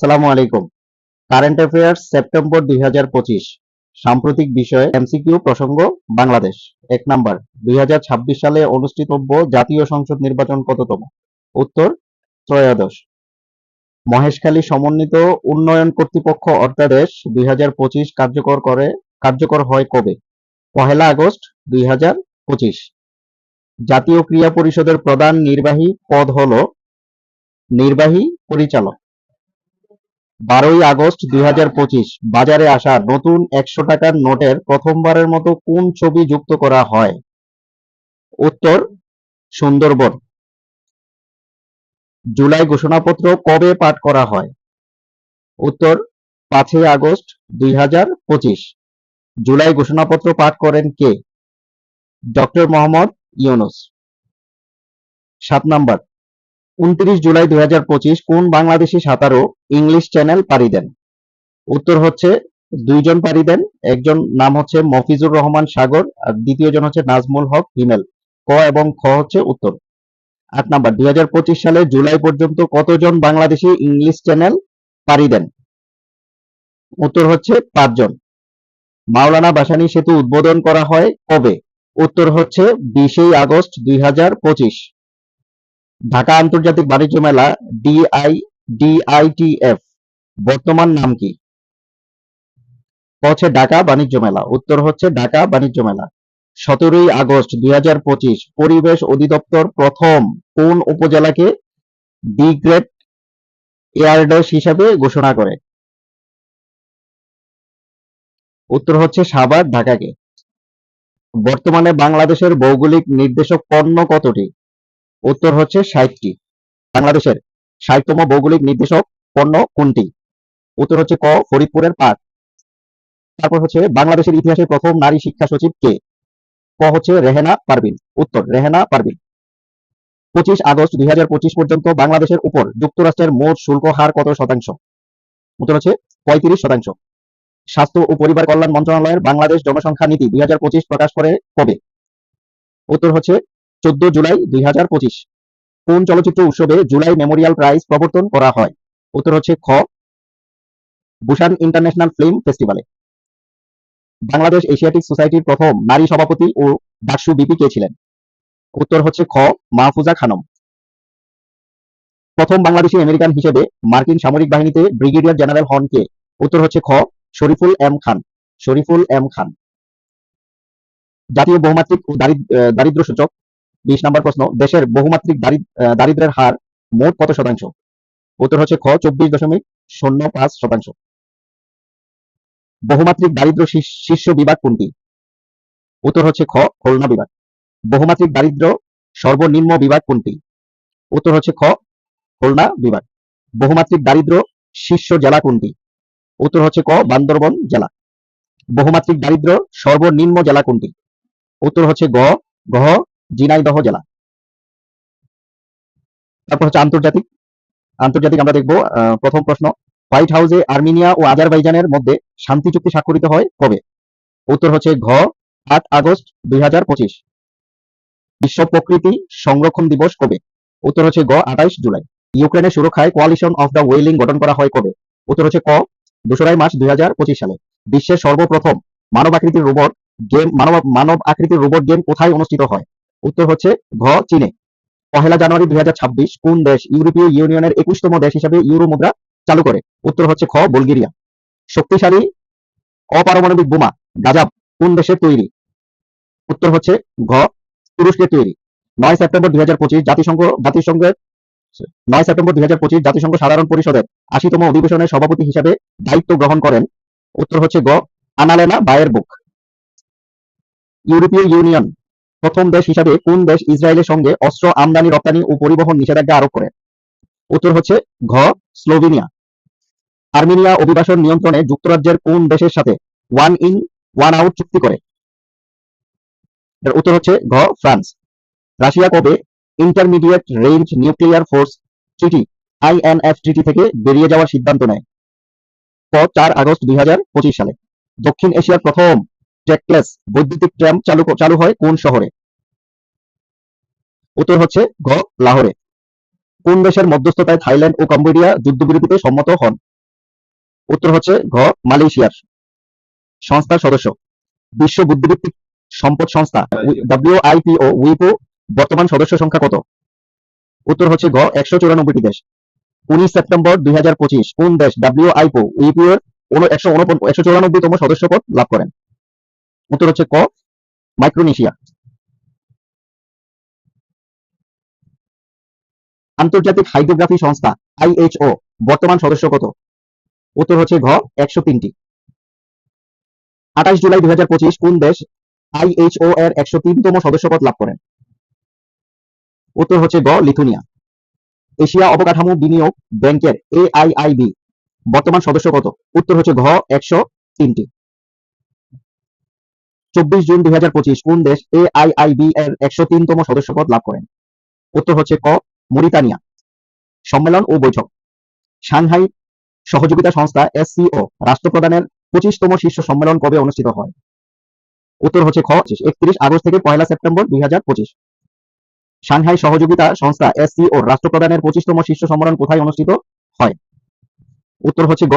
আসসালামু আলাইকুম। Current affairs September দুই হাজার পঁচিশ। সাম্প্রতিক বিষয়ে এমসিকিউ প্রসঙ্গ, বাংলাদেশ। এক নাম্বার, দুই হাজার ছাব্বিশ সালে অনুষ্ঠিতব্য জাতীয় সংসদ নির্বাচন কততম? উত্তর, ত্রয়োদশ। মহেশখালী সমন্বিত উন্নয়ন কর্তৃপক্ষ অধ্যাদেশ দুই কার্যকর করে, কার্যকর হয় কবে? পহেলা আগস্ট, দুই হাজার পঁচিশ। জাতীয় ক্রীড়া পরিষদের প্রধান নির্বাহী পদ হল নির্বাহী পরিচালক। বারোই আগস্ট দুই হাজার পঁচিশ, বাজারে আসা নতুন একশো টাকার নোটের প্রথমবারের মতো কোন ছবি যুক্ত করা হয়? উত্তর, সুন্দরবন। জুলাই ঘোষণাপত্র কবে পাঠ করা হয়? উত্তর, পাঁচই আগস্ট দুই হাজার পঁচিশ। জুলাই ঘোষণাপত্র পাঠ করেন কে? ডক্টর মোহাম্মদ ইউনুস। সাত নাম্বার উনত্রিশ জুলাই দুই হাজার পঁচিশ কোন বাংলাদেশি সাঁতারু ইংলিশ চ্যানেল পাড়ি দেন? উত্তর হচ্ছে দুইজন পাড়ি দেন, একজন নাম হচ্ছে মফিজুর রহমান সাগর আর দ্বিতীয় জন হচ্ছে নাজমুল হক হিমেল। ক এবং খ হচ্ছে উত্তর। আট নাম্বার, দুই সালে জুলাই পর্যন্ত কতজন বাংলাদেশি ইংলিশ চ্যানেল পাড়ি দেন? উত্তর হচ্ছে পাঁচজন। মাওলানা বাসানি সেতু উদ্বোধন করা হয় কবে? উত্তর হচ্ছে বিশই আগস্ট দুই হাজার পঁচিশ। ঢাকা আন্তর্জাতিক বাণিজ্য মেলা ডিআই ডিআইটিএফ বর্তমান নাম কি? হচ্ছে ঢাকা বাণিজ্য মেলা, উত্তর হচ্ছে ঢাকা বাণিজ্য মেলা। সতেরোই আগস্ট দুই হাজার পঁচিশ, পরিবেশ অধিদপ্তর প্রথম কোন উপজেলাকে ডি গ্রেড এয়ারডস হিসাবে ঘোষণা করে? উত্তর হচ্ছে সাভার, ঢাকাকে। বর্তমানে বাংলাদেশের ভৌগোলিক নির্দেশক পণ্য কতটি? উত্তর হচ্ছে ষাটটি। বাংলাদেশের ষাটতম ভৌগোলিক নির্দেশক পণ্য কোনটি? উত্তর হচ্ছে ক, ফরিদপুরের পাট। তারপর হচ্ছে বাংলাদেশের ইতিহাসে প্রথম নারী শিক্ষা সচিব কে? ক হচ্ছে রেহেনা পারভিন। উত্তর, রেহেনা পারভিন। পঁচিশ আগস্ট দুই হাজার পঁচিশ পর্যন্ত বাংলাদেশের উপর যুক্তরাষ্ট্রের মোট শুল্ক হার কত শতাংশ? উত্তর হচ্ছে পঁয়ত্রিশ শতাংশ। স্বাস্থ্য ও পরিবার কল্যাণ মন্ত্রণালয়ের বাংলাদেশ জনসংখ্যা নীতি দুই হাজার পঁচিশ প্রকাশ করে কবে? উত্তর হচ্ছে চোদ্দ জুলাই দুই হাজার পঁচিশ। কোন চলচ্চিত্র উৎসবে জুলাই মেমোরিয়াল প্রাইজ প্রবর্তন করা হয়? উত্তর হচ্ছে খ বুসান ইন্টারন্যাশনাল ফিল্ম ফেস্টিভ্যালে। বাংলাদেশ এশিয়াটিক সোসাইটির প্রথম নারী সভাপতি ও ডাকসু বিপি কে ছিলেন? উত্তর হচ্ছে খ, মাহফুজা খানম। প্রথম বাংলাদেশি আমেরিকান হিসেবে মার্কিন সামরিক বাহিনীতে ব্রিগেডিয়ার জেনারেল হন কে? উত্তর হচ্ছে খ, শরীফুল এম খান। শরীফুল এম খান। জাতীয় বহুমাত্রিক ও দারিদ্র সূচক বিশ নম্বর প্রশ্ন, দেশের বহুমাত্রিক দারিদ্রের হার মোট কত শতাংশ? উত্তর হচ্ছে খ, চব্বিশ দশমিক শূন্য পাঁচ শতাংশ। বহুমাত্রিক দারিদ্র শীর্ষ বিভাগ কোনটি? উত্তর হচ্ছে খ, খুলনা বিভাগ। বহুমাত্রিক দারিদ্র সর্বনিম্ন বিভাগ কোনটি? উত্তর হচ্ছে খ, খুলনা বিভাগ। বহুমাত্রিক দারিদ্র শীর্ষ জেলা কোনটি? উত্তর হচ্ছে ক, বান্দরবন জেলা। বহুমাত্রিক দারিদ্র সর্বনিম্ন জেলা কোনটি? উত্তর হচ্ছে গ গহ জিনাইদহ জেলা। তারপর হচ্ছে আন্তর্জাতিক। আন্তর্জাতিক আমরা দেখব প্রথম প্রশ্ন, হোয়াইট হাউসে আর্মেনিয়া ও আজারবাইজানের মধ্যে শান্তি চুক্তি স্বাক্ষরিত হয় কবে? উত্তর হচ্ছে ঘ আট আগস্ট দুই বিশ্ব প্রকৃতি সংরক্ষণ দিবস কবে? উত্তর হচ্ছে গ আঠাইশ জুলাই। ইউক্রেনের সুরক্ষায় কোয়ালিশন অফ দ্য ওয়েলিং গঠন করা হয় কবে? উত্তর হচ্ছে ক, দোসরাই মার্চ দুই সালে। বিশ্বের সর্বপ্রথম মানব আকৃতির রোবট গেম, মানব মানব আকৃতির রোবট গেম কোথায় অনুষ্ঠিত হয়? উত্তর হচ্ছে ঘ, চীনে। পহেলা জানুয়ারি দুই হাজার ছাব্বিশ কোন দেশ ইউরোপীয় ইউনিয়নের একুশতম দেশ হিসাবে ইউরো মুদ্রা চালু করে? উত্তর হচ্ছে খ, বুলগেরিয়া। শক্তিশালী অপারমাণবিক বোমা, গাজাব, কোন দেশের তৈরি? উত্তর হচ্ছে ঘ, তুরস্কের তৈরি। নয় সেপ্টেম্বর দুই হাজার পঁচিশ জাতিসংঘ, জাতিসংঘের, নয় সেপ্টেম্বর দুই হাজার পঁচিশ জাতিসংঘ সাধারণ পরিষদের আশিতম অধিবেশনের সভাপতি হিসাবে দায়িত্ব গ্রহণ করেন। উত্তর হচ্ছে গ আনালেনা বায়ের বুক ইউরোপীয় ইউনিয়ন প্রথম দেশ হিসাবে কোন দেশ ইসরায়েলের সঙ্গে অস্ত্র আমদানি, রপ্তানি ও পরিবহন নিষেধাজ্ঞা আরোপ করে? উত্তর হচ্ছে ঘ, স্লোভেনিয়া। আর্মেনিয়া অভিবাসন নিয়ন্ত্রণে যুক্তরাজ্যের কোন দেশের সাথে ওয়ান ইন ওয়ান আউট চুক্তি করে? উত্তর হচ্ছে ঘ, ফ্রান্স। রাশিয়া কবে intermediate range nuclear force treaty INF treaty থেকে বেরিয়ে যাওয়ার সিদ্ধান্ত নেয়? চার আগস্ট দুই হাজার পঁচিশ সালে। দক্ষিণ এশিয়ার প্রথম ট্র্যাকলেস বৈদ্যুতিক ট্রাম চালু চালু হয় কোন শহরে? উত্তর হচ্ছে ঘ, লাহোরে। কোন দেশের মধ্যস্থতায় থাইল্যান্ড ও কম্বোডিয়া যুদ্ধবিরতিতে সম্মত হন? উত্তর হচ্ছে ঘ, মালয়েশিয়ার সংস্থার সদস্য। বিশ্ব বুদ্ধিবৃত্তিক সম্পদ সংস্থা ডব্লিউআইপিও উইপো বর্তমান সদস্য সংখ্যা কত? উত্তর হচ্ছে গ একশো চুরানব্বইটি দেশ। উনিশ সেপ্টেম্বর দুই হাজার পঁচিশ, কোন দেশ ডাব্লিউআইপো উইপো এর একশো চুরানব্বইতম সদস্য পদ লাভ করেন? উত্তর হচ্ছে ক, মাইক্রোনেশিয়া। আন্তর্জাতিক হাইড্রোগ্রাফি সংস্থা আইএইচও বর্তমান সদস্য কত? উত্তর হচ্ছে ঘ, একশো তিনটি। আঠাশ জুলাই দুই হাজার পঁচিশ, কোন দেশ আইএইচও এর একশো তিনতম সদস্যপদ লাভ করেন? উত্তর হচ্ছে গ, লিথুনিয়া। এশিয়া অবকাঠামো বিনিয়োগ ব্যাংকের এআইআইবি বর্তমান সদস্য কত? উত্তর হচ্ছে ঘ, একশো তিনটি। চব্বিশ জুন দুই হাজার পঁচিশ, কোন দেশ এআইআইবি এর একশো তিনতম সদস্যপদ লাভ করেন? উত্তর হচ্ছে ক, মরিতানিয়া। সম্মেলন ও বৈঠক। সাংহাই সহযোগিতা সংস্থা এসসিও রাষ্ট্রপ্রধানের পঁচিশতম শীর্ষ সম্মেলন কবে অনুষ্ঠিত হয়? উত্তর হচ্ছে খ, একত্রিশ আগস্ট থেকে পয়লা সেপ্টেম্বর দুই হাজার পঁচিশ। সাংহাই সহযোগিতা সংস্থা এসসিও রাষ্ট্রপ্রধানের পঁচিশতম শীর্ষ সম্মেলন কোথায় অনুষ্ঠিত হয়? উত্তর হচ্ছে গ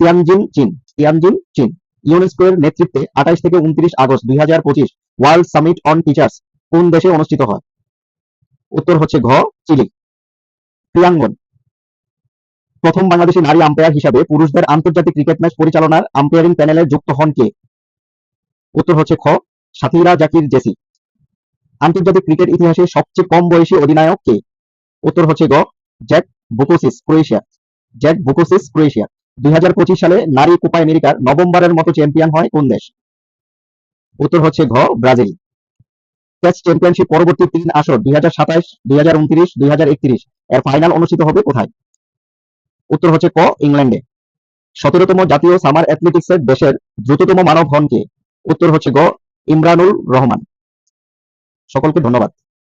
তিয়ানজিন চীন। তিয়ানজিন চীন। ইউনেস্কো এর নেতৃত্বে আঠাইশ থেকে উনত্রিশ আগস্ট দুই হাজার পঁচিশ ওয়ার্ল্ড সামিট অন টিচার্স কোন দেশে অনুষ্ঠিত হয়? উত্তর হচ্ছে ঘ, চিলি। ক্রিয়াঙ্গন প্রথম বাংলাদেশি নারী আম্পায়ার হিসাবে পুরুষদের আন্তর্জাতিক ক্রিকেট ম্যাচ পরিচালনার আম্পায়ারিং প্যানেলে যুক্ত হন কে? উত্তর হচ্ছে খ, সাথীরা জাকির জেসি। আন্তর্জাতিক ক্রিকেট ইতিহাসে সবচেয়ে কম বয়সী অধিনায়ক কে? উত্তর হচ্ছে গ, জ্যাক বুকোসিস, ক্রোয়েশিয়া। জ্যাক বুকোসিস, ক্রোয়েশিয়া। দুই হাজার পঁচিশ সালে নারী কোপা আমেরিকার নবমবারের মতো চ্যাম্পিয়ন হয় কোন দেশ? উত্তর হচ্ছে ঘ, ব্রাজিল। টেস্ট চ্যাম্পিয়নশিপ পরবর্তী তিন আসর, দুই হাজার সাতাশ দুই হাজার উনত্রিশ, দুই হাজার একত্রিশ, এর ফাইনাল অনুষ্ঠিত হবে কোথায়? উত্তর হচ্ছে ক, ইংল্যান্ডে। সতেরোতম জাতীয় সামার অ্যাথলেটিক্সের দেশের দ্রুততম মানব হন কে উত্তর হচ্ছে গ ইমরানুল রহমান। সকলকে ধন্যবাদ।